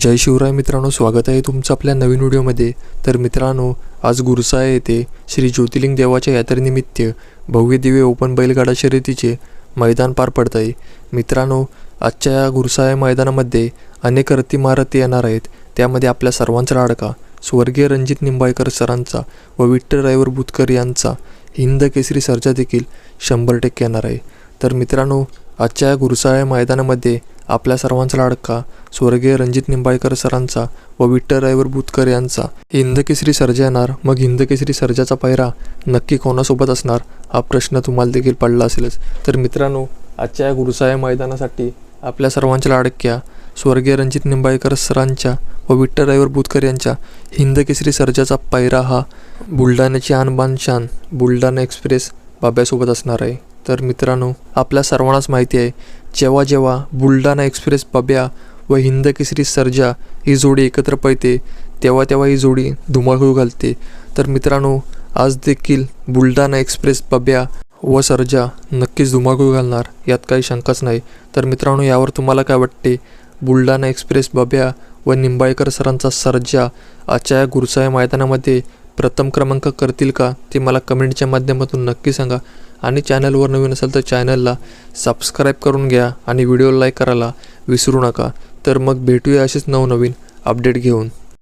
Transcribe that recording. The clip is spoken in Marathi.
जय शिवराय मित्रांनो स्वागत आहे तुमचं आपल्या नवीन व्हिडिओमध्ये. तर मित्रांनो आज गुरसाळे येथे श्री ज्योतिर्लिंग देवाच्या यात्रेनिमित्त भव्य दिव्य ओपन बैलगाडा शर्यतीचे मैदान पार पडत आहे. मित्रांनो आजच्या या गुरसाळे मैदानामध्ये अनेक रथी महारथी येणार आहेत. त्यामध्ये आपल्या सर्वांचा लाडका स्वर्गीय रणजित निंबाळकर सरांचा व विठ्ठल रायवर बुतकर यांचा हिंद केसरी सर्जा देखील शंभर टक्के येणार आहे. तर मित्रांनो आजच्या या गुरसाळे मैदानामध्ये आपल्या सर्वांचा लाडका स्वर्गीय रणजित निंबाळकर सरांचा व विठ्ठल रायवर बुतकर यांचा. हिंदकेसरी सर्जा येणार मग हिंदकेसरी सर्जाचा पायरा नक्की कोणासोबत असणार हा प्रश्न तुम्हाला देखील पडला असेलच. तर मित्रांनो आजच्या या गुरुसाया मैदानासाठी आपल्या सर्वांच्या लाडक्या स्वर्गीय रणजित निंबाळकर सरांच्या व विठ्ठल रायवर बुतकर यांच्या हिंदकेसरी सर्जाचा पायरा हा बुलढाण्याची आणबान शान बुलढाणा एक्सप्रेस बाब्यासोबत असणार आहे. तर मित्रांनो आपल्या सर्वांनाच माहिती आहे जेव्हा जेव्हा बुलढाणा एक्सप्रेस बब्या व हिंद केसरी सर्जा ही जोडी एकत्र पळते तेव्हा तेव्हा ही जोडी धुमाकूळ घालते. तर मित्रांनो आज देखील बुलढाणा एक्सप्रेस बब्या व सर्जा नक्कीच धुमाकूळ घालणार यात काही शंकाच नाही. तर मित्रांनो यावर तुम्हाला काय वाटते? बुलढाणा एक्सप्रेस बब्या व निंबाळकर सरांचा सर्जा आजच्या या गुरसाया मैदानामध्ये प्रथम क्रमांक करतील का? ते मला कमेंटच्या माध्यमातून नक्की सांगा. आणि चॅनलवर नवीन असेल तर चॅनलला सबस्क्राईब करून घ्या आणि व्हिडिओ लाईक करायला विसरू नका. तर मग भेटूया असेच नवनवीन अपडेट घेऊन.